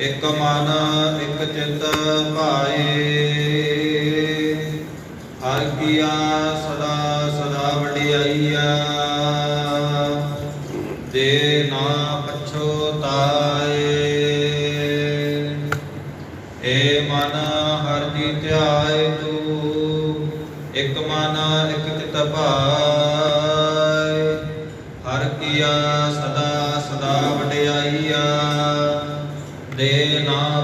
ਇਕ ਮਨ, ਇਕ ਚਿਤ ਭਾਏ। ਹਰ ਕੀਆ ਸਦਾ ਸਦਾ ਵਡਿਆਈਆ। ਦੇ ਨਾ ਪਛੋਤਾਏ ਏ ਮਨ, ਹਰ ਜੀ ਧਿਆਏ ਤੂੰ, ਇਕ ਮਨ, ਇਕ ਚਿਤ ਭਾਏ। ਹਰ ਕੀਆ ਦੇ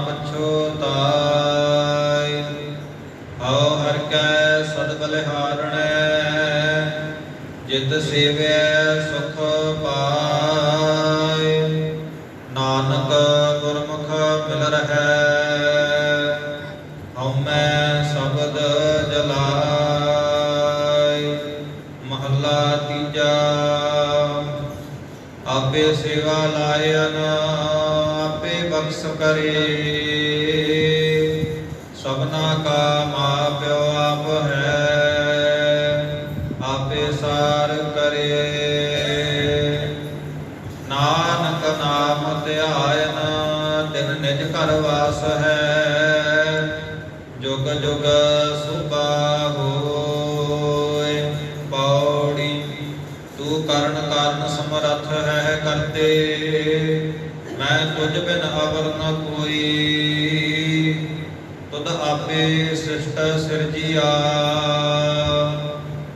ਹਉ ਹਰ ਕੈ ਸਦ ਬਲਿਹਾਰਣੈ, ਜਿਤ ਸੇਵੈ ਸੁਖ ਪਾਏ ਨਾਨਕ ਗੁਰਮੁਖ ਮਿਲ ਰਹੈ ਹਉ ਮੈਂ ਸ਼ਬਦ ਜਲਾਈ ਮਹੱਲਾ ਤੀਜਾ, ਆਪੇ ਸੇਵਾ ਲਾਇਨ ਬਖਸ਼ ਕਰੇ ਸਭਨਾ ਕਾ ਮਾਪਿਓ ਆਪ ਹੈ, ਆਪੇ ਸਾਰ ਕਰੇ। ਨਾਨਕ ਨਾਮ ਧਿਆਇਨ ਦਿਨ ਨਿਜ ਘਰ ਵਾਸ ਹੈ। ਜੁਗ ਜੁਗ ਸੁਭਾ ਹੋਏ, ਪੌੜੀ, ਤੂੰ ਕਰਨ ਕਾਰਨ ਸਮਰੱਥ ਹੈ ਕਰਤੇ। ਤੁਝ ਬਿਨ ਅਵਰ ਨ ਕੋਈ। ਤੁਧ ਆਪੇ ਸ੍ਰਿਸ਼ਟ ਸਿਰਜੀਆ,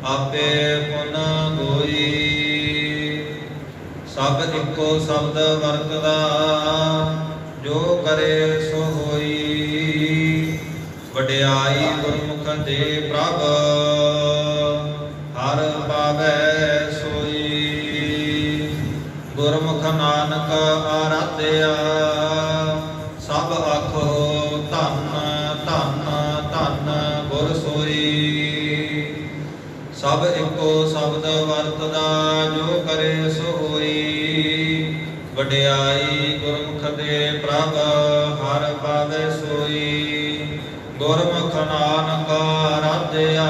ਆਪੇ ਪੁਨ ਗੋਈ। ਸਭ ਇੱਕੋ ਸ਼ਬਦ ਵਰਤਦਾ, ਜੋ ਕਰੇ ਸੋ ਹੋਈ। ਵਡਿਆਈ ਗੁਰਮੁਖ ਦੇ ਪ੍ਰਭ, ਹਰ ਪਾਵੈ ਸੋਈ। ਗੁਰਮੁਖ ਨਾਨਕ ਆ ਆਰਾਧਿਆ ਸਭ ਆਖੋ ਧੰਨ ਧੰਨ ਧੰਨ ਗੁਰ ਸੋਈ। ਸਭ ਇੱਕੋ ਸ਼ਬਦ ਵਰਤਦਾ, ਜੋ ਕਰੇ ਸੋਈ ਵਡਿਆਈ ਗੁਰਮੁਖ ਦੇ ਪ੍ਰਭ, ਹਰ ਪਾਵੇ ਸੋਈ। ਗੁਰਮੁਖ ਨਾਨਕ ਰਾਧਿਆ।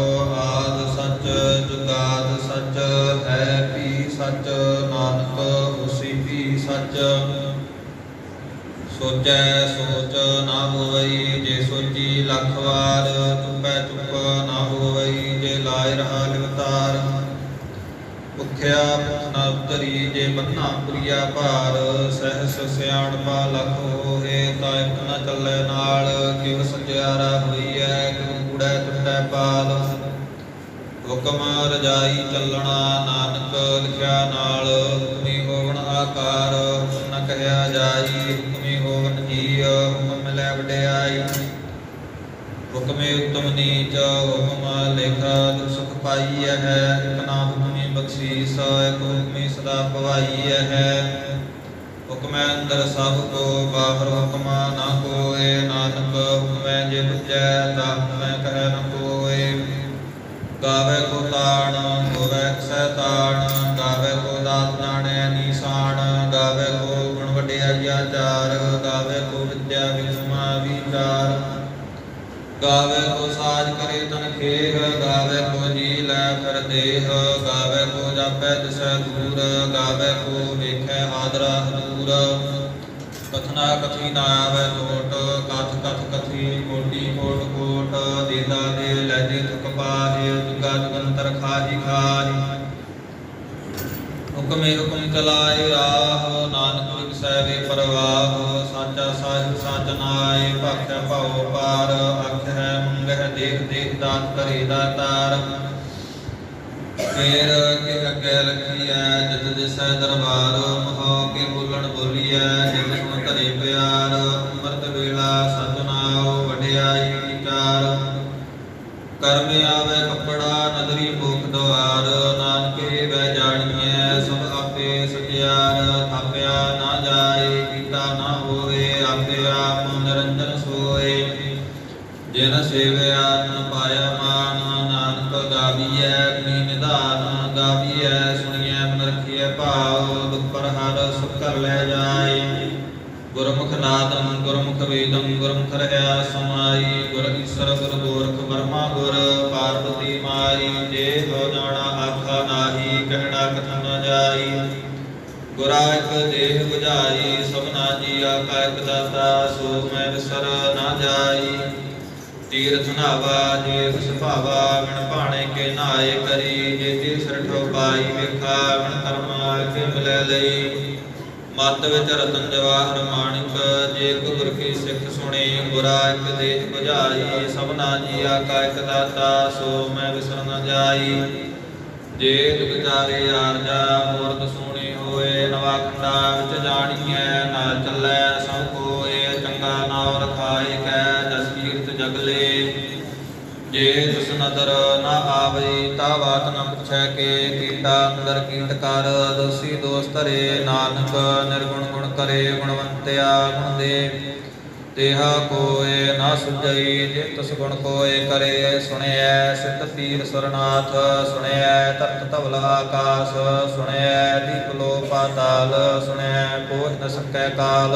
ਸੋਚੈ, ਸੋਚ ਨਾ ਹੋਵਈ, ਜੇ ਸੋਚੀ ਲੱਖ ਵਾਰ, ਚੁੱਪੈ, ਚੁੱਪ ਨਾ ਹੋਵਈ, ਜੇ ਲਾਇ ਰਹਾ ਲਿਵਤਾਰ। ਭੁਖਿਆ ਭੁਖ ਨਾ ਉਤਰੀ, ਜੇ ਬੰਨਾ ਪੁਰੀਆ ਭਾਰ, ਸਹਿਸ ਸਿਆਣਪਾ ਲਖ ਹੋਏ, ਤਾਂ ਇੱਕ ਨਾ ਚੱਲੇ ਨਾਲ ਕਿਵ ਸਜਿਆਰਾ ਹੋਈਐ ਕਿਵ ਕੂੜੈ ਟੁੱਟੈ ਪਾਲ। ਹੁਕਮ ਰਜਾਈ ਚੱਲਣਾ, ਨਾਨਕ ਲਿਖਿਆ ਨਾਲ, ਹੁਕਮੀ ਹੋਵਣ ਆਕਾਰ ਨ ਕਹਿਆ ਜਾਈ, ਹੁਕਮੀ ਹੋਵਨ ਜੀ ਹੁਕਮ ਮਿਲੈ ਵਡਿਆਈ। ਹੁਕਮੇ ਉਤਮ ਨੀਚ, ਹੁਕਮ ਲੇਖਾ ਸੁਖ ਪਾਈਐ ਹੈ, ਇਕ ਹੁਕਮੀ ਬਖਸ਼ੀਸ, ਇਕ ਹੁਕਮੀ ਸਦਾ ਪਵਾਈਐ ਹੈ। ਹੁਕਮੈ ਅੰਦਰ ਸਭ ਕੋ, ਬਾਹਰ ਹੁਕਮ ਨਾ ਕੋਏ, ਨਾਨਕ ਹੁਕਮੈ ਜੇ ਬੁਝੈ, ਤਾ ਹੁਕਮੈ ਕਹਿ ਨ ਕੋਏ ਗਾਵੇ ਕੋ ਤਾਣ, ਹੋਵੇ ਸੈਤਾਨ ਗਾਵੇ ਕੋ ਦਾਤ ਨਾਣੈ ਨੀਸਾਨ ਗਾਵੇ ਕੋ ਗੁਣ ਵਡਿਆਈਆ ਚਾਰ ਗਾਵੇ ਕੋ ਵਿਦਿਆ ਵਿਸਮਾ ਵਿਚਾਰ। ਗਾਵੇ ਕੋ ਸਾਜ ਕਰੇ ਤਨ ਖੇਹ, ਗਾਵੇ ਕੋ ਜੀ ਲੈ ਫਿਰ ਦੇਹ, ਗਾਵੇ ਕੋ ਜਾਪੈ ਦਿਸੈ ਦੂਰ, ਗਾਵੇ ਕੋ ਵੇਖੈ ਆਦਰਾ ਹਦੂਰ। ਕਥਨਾ ਕਥੀ ਨਾ ਆਵੇ ਕਥ ਕਥ ਕਥੀ ਕੋਟੀ ਕੋਟ ਕੋਟ, ਦੇਦਾ ਦੇ ਲੈਜੇ ਤੁਕ ਪਾਹੇ ਜੁਗਾ ਜੁਗੰਤਰ ਖਾਜੀ ਖਾਜੀ ਹੁਕਮੇ ਹੁਕਮ ਚਲਾਏ ਰਾਹ ਨਾਨਕ ਵਿਸੈ ਵੇ ਪਰਵਾਹ, ਸਾਚਾ ਸਾਹਿਬ ਸਾਚ ਨਾਏ ਭਖਿ ਭਉ ਪਾਰ ਆਖੈ ਮੰਗਹਿ ਦੇਖ ਦੇਖ ਦਾਤ ਕਰੇ ਦਾਤਾਰ ਫੇਰ ਕੇ ਅੱਗੇ ਲਖੀਐ ਜਦ ਦਿਸੈ ਦਰਬਾਰ, ਮਹੋ ਕੇ ਬੋਲਣ ਬੋਲੀਐ ਜਿਤ ਸੁਣ ਧਰੇ ਪਿਆਰ, ਅੰਮ੍ਰਿਤ ਵੇਲਾ ਸਤਨਾਉ ਵਡਿਆਈ ਵਿਚਾਰ। ਕਰਮ ਆਵੇ ਕੱਪੜਾ, ਨਦਰੀ ਮੁਖ ਦੁਆਰ ਨਾਨਕੇ ਬੈ ਜਾਣੀਐ ਸਭ ਆਪੇ ਸਜਿਆਰ ਥਾਪਿਆ ਨਾ ਜਾਏ, ਕੀਤਾ ਨਾ ਹੋਏ ਆਪੇ ਆਪ ਨਿਰੰਜਨ ਸੋਏ। ਜਿਨ ਸੇਵਿਆ, ਨ ਪਾਇਆ ਮਾਨ ਨਾਨਕ ਗਾਵੀਐ ਆਪਣੀ ਨਿਧਾਨ ਗਾਵੀਐ, ਸੁਣੀਐ ਮਨ ਰਖੀਐ ਭਾਵ, ਦੁਖ ਪਰ ਹਰ ਸੁਖ ਕਰ ਲੈ ਜਾਏ। ਗੁਰਮੁਖ ਨਾਦੰ, ਗੁਰਮੁਖ ਵੇਦੰ, ਗੁਰਮੁਖ ਰਹਾ ਸਮਾਈ ਗੁਰ ਈਸ਼ਰ ਗੁਰ ਗੋਰਖ ਬਰਮਾ ਗੁਰ ਪਾਰਵਤੀ ਮਾਈ, ਜੇ ਹੋ ਜਾਣਾ ਆਖਾ ਨਾਹੀ, ਕਹਿਣਾ ਕਥਨ ਨ ਜਾਈ। ਗੁਰਾ ਦੇਹ 부ਝਾਈ ਸਭਨਾ ਜੀ ਕਾ ਇਕ ਦਾਤਾ, ਸੋ ਮੈਂ ਵਿਸਰ ਨਾ ਜਾਈ। ਤੀਰਥ ਨਾਵਾ ਜੇ ਸੁਭਾਵਾ ਮਨ ਭਾਣੇ ਕੇ ਨਾਏ ਕਰੀ, ਜੇ ਤੇ ਸਰਠੋ ਪਾਈ ਵੇਖਾ ਮਨ ਕਰਮਾ ਕੇ ਮਿਲੇ ਲਈ। ਮਤ ਵਿੱਚ ਰਤਨ ਜਵਾਹਰ ਮਾਣਿਕ ਜੇ ਗੁਰ ਕੀ ਸਿੱਖ ਸੁਣੀ ਗੁਰਾ ਇਕ ਦੇਹ 부ਝਾਈ ਸਭਨਾ ਜੀ ਕਾ ਇਕ ਦਾਤਾ, ਸੋ ਮੈਂ ਵਿਸਰ ਨ ਜਾਈ। ਜੇ ਦੁਖ ਜਾਰੇ ਆਰਜਾ, ਮੂਰਤ ਸੋਣੀ ਹੋਏ, ਨਵਾ ਖੰਡਾ ਵਿੱਚ ਜਾਣੀਐ, ਨਾਲ ਚੱਲੈ ਸਭ ਕੋਏ, ਚੰਗਾ ਨਾਮ ਰਖਾਏ ਕੈ। ਜਗਲੇ। ਜੇ ਤਿਸ ਨਦਰ ਨਾ ਆਵਈ ਤਾ ਬਾਤ ਨ ਪੁੱਛੈ ਕੇ। ਕੀਟਾ ਅੰਦਰ ਕੀਟ ਕਰ, ਦੋਸੀ ਦੋਸ ਧਰੇ। ਨਾਨਕ ਨਿਰਗੁਣ ਗੁਣ ਕਰੇ, ਗੁਣਵੰਤਿਆ ਗੁਣ ਦੇ। ਤੇਹਾ ਕੋਏ ਨਾ ਸੁਝਈ, ਜੇ ਤਿਸ ਗੁਣ ਕੋਏ ਕਰੇ। ਸੁਣਿਐ ਸਿੱਧ ਪੀਰ ਸਰਨਾਥ ਸੁਣਿਐ ਤਰਤ ਧਵਲ ਆਕਾਸ। ਸੁਣਿਐ ਦੀਪ ਲੋ ਪਾਤਾਲ ਸੁਣਿਐ ਕੋਹ ਨ ਸਕੈ ਕਾਲ।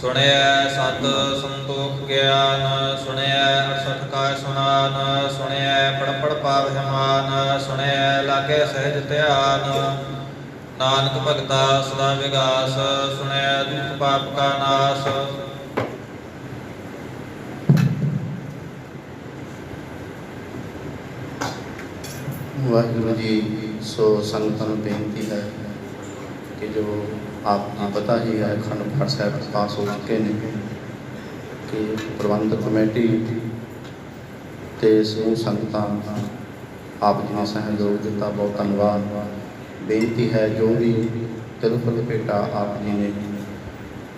ਸੁਣਿਆ ਸਤ ਸੰਤੋਖ ਗਿਆਨ ਸੁਣਿਆ ਅਰਸਠ ਕਾ ਸੁਨਾਨ ਸੁਣਿਆ ਪੜ ਪੜ ਹਮਾਨ ਸੁਣਿਆ ਲਾਗੇ ਸਹਿਜ ਧਿਆਨ। ਨਾਨਕ ਭਗਤਾ ਸਦਾ ਵਿਗਾਸ ਸੁਣਿਆ ਦੁਖ ਪਾਪ ਕਾ ਨਾਸ। ਵਾਹਿਗੁਰੂ ਜੀ, ਸੋ ਸੰਗਤਾਂ ਨੂੰ ਬੇਨਤੀ ਹੈ ਕਿ ਜੋ ਆਪ ਨੂੰ ਪਤਾ ਹੀ ਹੈ, ਅਖੰਡ ਪਾਠ ਸਾਹਿਬ ਪਾਸ ਹੋ ਚੁੱਕੇ ਨੇ, ਕਿ ਪ੍ਰਬੰਧਕ ਕਮੇਟੀ ਤੇ ਸਮੂਹ ਸੰਗਤਾਂ ਆਪ ਜੀ ਨੇ ਸਹਿਯੋਗ ਦਿੱਤਾ, ਬਹੁਤ ਧੰਨਵਾਦ। ਬੇਨਤੀ ਹੈ ਜੋ ਵੀ ਤਿਲਫਲ ਭੇਟਾ ਆਪ ਜੀ ਨੇ,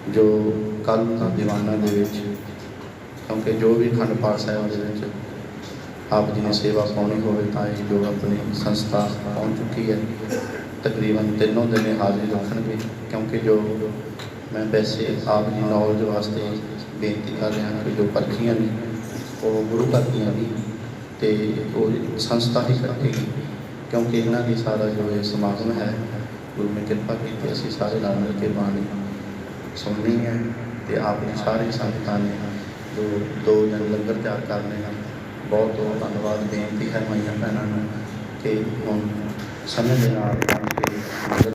ਜੋ ਕੱਲ ਦੀਵਾਨਾਂ ਦੇ ਵਿੱਚ, ਕਿਉਂਕਿ ਜੋ ਵੀ ਅਖੰਡ ਪਾਠ ਸਾਹਿਬ ਦੇ ਵਿੱਚ ਆਪ ਜੀ ਨੇ ਸੇਵਾ ਪਾਉਣੀ ਹੋਵੇ, ਤਾਂ ਇਹ ਜੋ ਆਪਣੀ ਸੰਸਥਾ ਪਹੁੰਚ ਚੁੱਕੀ ਹੈ। ਤਕਰੀਬਨ ਤਿੰਨੋਂ ਦਿਨ ਹਾਜ਼ਰੀ ਰੱਖਣਗੇ, ਕਿਉਂਕਿ ਜੋ ਮੈਂ ਵੈਸੇ ਆਪ ਦੀ ਨੌਲੇਜ ਵਾਸਤੇ ਬੇਨਤੀ ਕਰ ਰਿਹਾ ਕਿ ਜੋ ਪਰਖੀਆਂ ਨੇ, ਉਹ ਗੁਰੂ ਘਰ ਦੀਆਂ ਨੇ, ਤੇ ਉਹ ਸੰਸਥਾ ਹੀ ਕਰੇਗੀ ਕਿਉਂਕਿ ਇਹਨਾਂ ਦੀ ਸਾਰਾ ਜੋ ਇਹ ਸਮਾਗਮ ਹੈ, ਗੁਰੂ ਨੇ ਕਿਰਪਾ ਕੀਤੀ, ਅਸੀਂ ਸਾਰੇ ਨਾਲ ਮਿਲ ਕੇ ਬਾਣੀ ਸੁਣਨੀ ਹੈ, ਤੇ ਆਪ ਨੇ ਸਾਰੇ ਸੰਗਤਾਂ ਨੇ ਜੋ ਦੋ ਦਿਨ ਲੰਗਰ ਤਿਆਰ ਕਰਨੇ ਹਨ, ਬਹੁਤ ਬਹੁਤ ਧੰਨਵਾਦ, ਬੇਨਤੀ ਹੈ ਮਾਈਆਂ ਭੈਣਾਂ ਨੂੰ ਕਿ ਹੁਣ ਸਮੇਂ ਦੇ ਨਾਲ ਬਣ ਕੇ